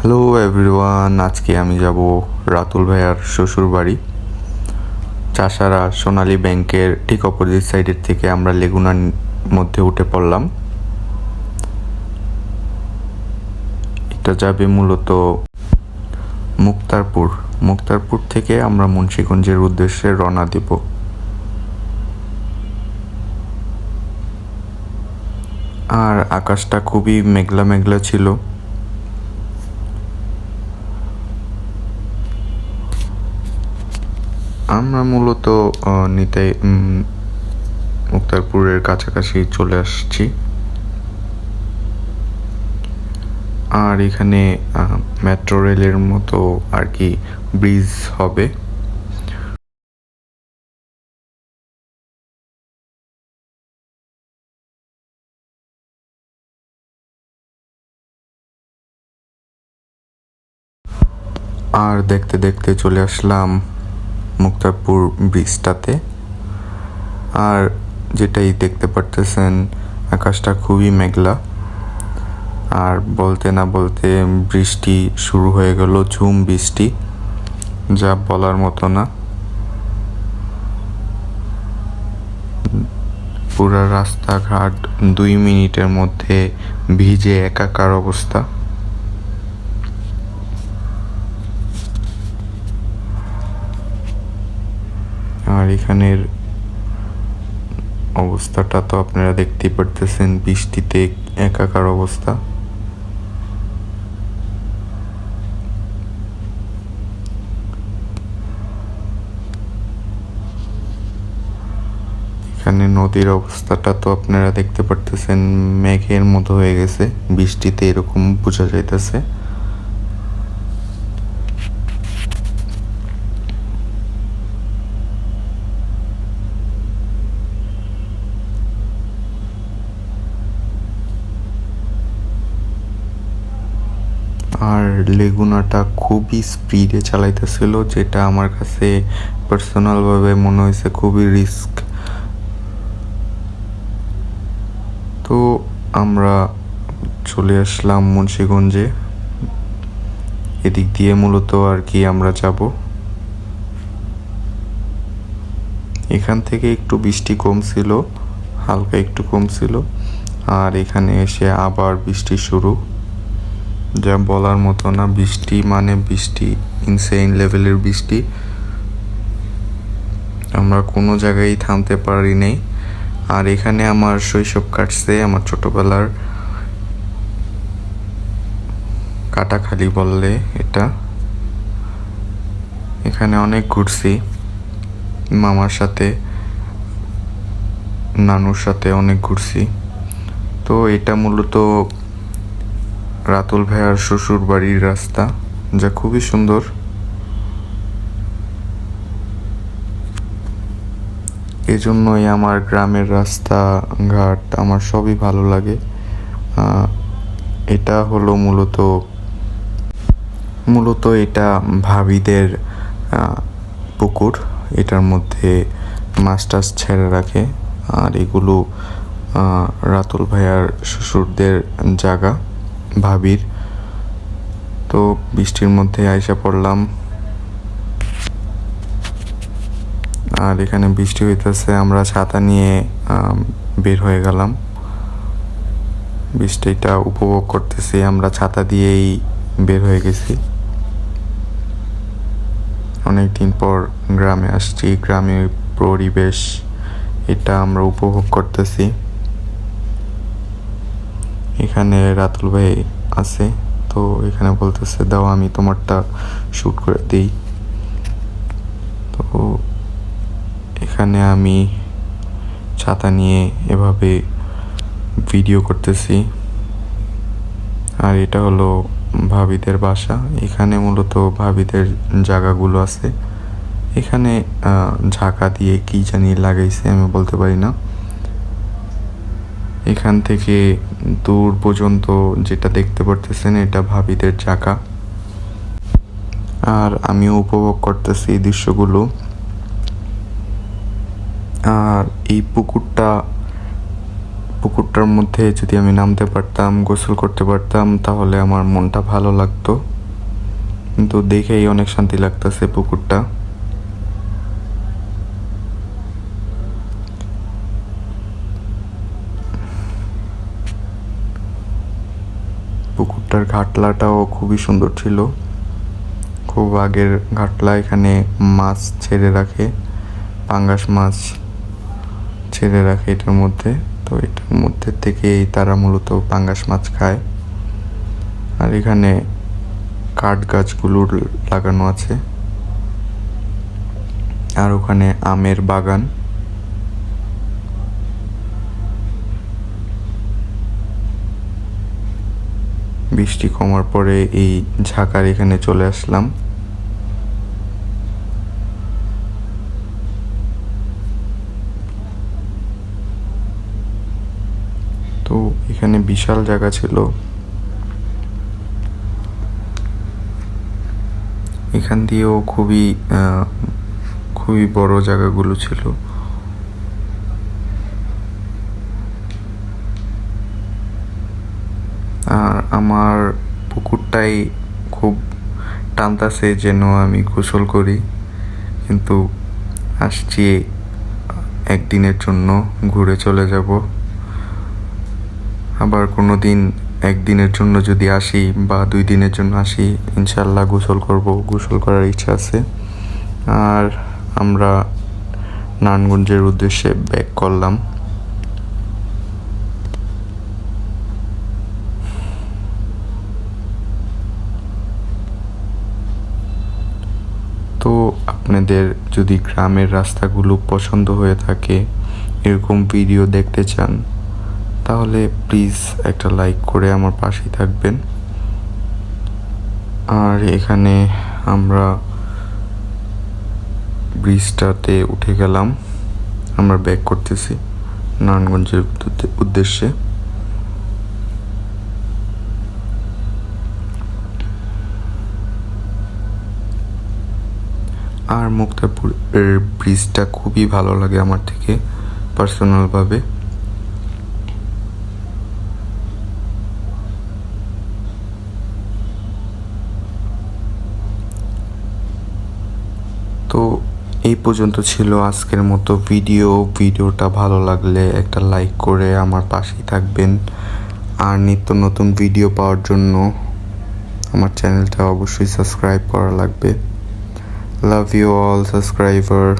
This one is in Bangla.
হ্যালো এভরিওয়ান আজকে আমি যাব রাতুল ভাইয়ার শ্বশুর বাড়ি চাষারা সোনালী ব্যাংকের ঠিক অপোজিট সাইডের থেকে আমরা লেগুনার মধ্যে উঠে পড়লাম। এটা যাবে মূলত মুক্তারপুর। মুক্তারপুর থেকে আমরা মুন্সীগঞ্জের উদ্দেশ্যে রওনা দেব। আর আকাশটা খুবই মেঘলা মেঘলা ছিল। আমরা মূলত উম, মুক্তারপুরের কাছাকাছি চলে আসছি। আর এখানে মেট্রো রেলের মতো আর কি ব্রিজ হবে। আর দেখতে দেখতে চলে আসলাম মুক্তারপুর ব্রিজটাতে আর যেটাই দেখতে পারতেছেন, আকাশটা খুবই মেঘলা। আর বলতে না বলতে বৃষ্টি শুরু হয়ে গেল, ঝুম বৃষ্টি, যা বলার মতো না। পুরা রাস্তাঘাট দুই মিনিটের মধ্যে ভিজে একাকার অবস্থা আর এখানের অবস্থাটা তো আপনারা দেখতেই পারতেছেন, বৃষ্টিতে একাকার অবস্থা। এখানে নদীর অবস্থাটা তো আপনারা দেখতে পারতেছেন, মেঘের মতো হয়ে গেছে, বৃষ্টিতে এরকম বোঝা যাইতেছে। আর লেগুনাটা খুবই স্পিডে চালাইতেছিল, যেটা আমার কাছে পার্সোনালভাবে মনে হয়েছে খুবই রিস্ক তো আমরা চলে আসলাম মুন্সীগঞ্জে। এদিক দিয়ে মূলত আর কি আমরা যাব। এখান থেকে একটু বৃষ্টি কম ছিল হালকা একটু কম ছিল আর এখানে এসে আবার বৃষ্টি শুরু। যা বলার মতো না, বৃষ্টি মানে বৃষ্টি ইনসেইন লেভেলের বৃষ্টি। আমরা কোনো জায়গায় থামতে পারি নাই আর এখানে আমার শৈশব কাটছে আমার ছোটবেলার কাটাখালি বললে এটা। এখানে অনেক ঘুরছি। মামার সাথে, নানুর সাথে অনেক ঘুরছি। তো এটা মূলত রাতুল ভাইয়ার শ্বশুর বাড়ির রাস্তা, যা খুবই সুন্দর। এজন্যই আমার গ্রামের রাস্তা ঘাট আমার সবই ভালো লাগে। এটা হলো মূলত মূলত এটা ভাবিদের পুকুর। এটার মধ্যে মাছ ছেড়ে রাখে। আর এগুলো রাতুল ভাইয়ার শ্বশুরদের জায়গা। ভাবির। তো বৃষ্টির মধ্যে আইসা পড়লাম। আর এখানে বৃষ্টি হইতেছে, আমরা ছাতা নিয়ে বের হয়ে গেলাম। বৃষ্টিটা উপভোগ করতেছি, আমরা ছাতা দিয়েই বের হয়ে গেছি। অনেক দিন পর গ্রামে আসছি, গ্রামের পরিবেশ, এটা আমরা উপভোগ করতেছি। এখানে রাতুল ভাই আছে, তো এখানে বলতেছে, দাও আমি তোমারটা শ্যুট করে দিই। তো এখানে আমি ছাতা নিয়ে এভাবে ভিডিও করতেছি। আর এটা হলো ভাবিদের বাসা। এখানে মূলত ভাবিদের জায়গাগুলো আছে। এখানে ঝাঁকা দিয়ে কি জানি লাগাইছে, আমি বলতে পারি না। এখান থেকে দূর পর্যন্ত যেটা দেখতে পারতেছেন, এটা ভাবিদের চাকা। আর আমিও উপভোগ করতেছি এই দৃশ্যগুলো। আর এই পুকুরটা, পুকুরটার মধ্যে যদি আমি নামতে পারতাম, গোসল করতে পারতাম, তাহলে আমার মনটা ভালো লাগতো। কিন্তু দেখেই অনেক শান্তি লাগতেছে পুকুরটা। পুকুরটার ঘাটলাটাও খুবই সুন্দর ছিল। খুব আগের ঘাটলা এখানে মাছ ছেড়ে রাখে, পাঙ্গাস মাছ ছেড়ে রাখে এটার মধ্যে। তো এটার মধ্যে থেকেই তারা মূলত পাঙ্গাস মাছ খায়। আর এখানে কাঠ গাছগুলো লাগানো আছে। আর ওখানে আমের বাগান। বৃষ্টি কমার পরে এই ঝাঁকার এখানে চলে আসলাম। তো এখানে বিশাল জায়গা ছিল। এখান দিয়েও খুবই খুবই বড় জায়গাগুলো ছিল আর আমার পুকুরটাই খুব টানতাছে যেন আমি গোসল করি। কিন্তু আসছি একদিনের জন্য, ঘুরে চলে যাব। আবার কোনো দিন একদিনের জন্য যদি আসি বা দুই দিনের জন্য আসি ইনশাল্লাহ গোসল করব, গোসল করার ইচ্ছা আছে। আর আমরা নারায়ণগঞ্জের উদ্দেশ্যে ব্যাক করলাম তো আপনাদের যদি গ্রামের রাস্তাগুলো পছন্দ হয়ে থাকে, এরকম ভিডিও দেখতে চান, তাহলে প্লিজ একটা লাইক করে আমার পাশেই থাকবেন। আর এখানে আমরা ব্রিজটাতে উঠে গেলাম। আমরা ব্যাক করতেছি নারায়ণগঞ্জের উদ্দেশ্যে। আর মুক্তারপুর এর ব্রিজটা খুবই ভালো লাগে আমার থেকে পার্সোনালভাবে তো এই পর্যন্ত ছিল আজকের মতো ভিডিও ভিডিওটা ভালো লাগলে একটা লাইক করে আমার পাশেই থাকবেন। আর নিত্য নতুন ভিডিও পাওয়ার জন্য আমার চ্যানেলটা অবশ্যই সাবস্ক্রাইব করা লাগবে। love you all subscriber.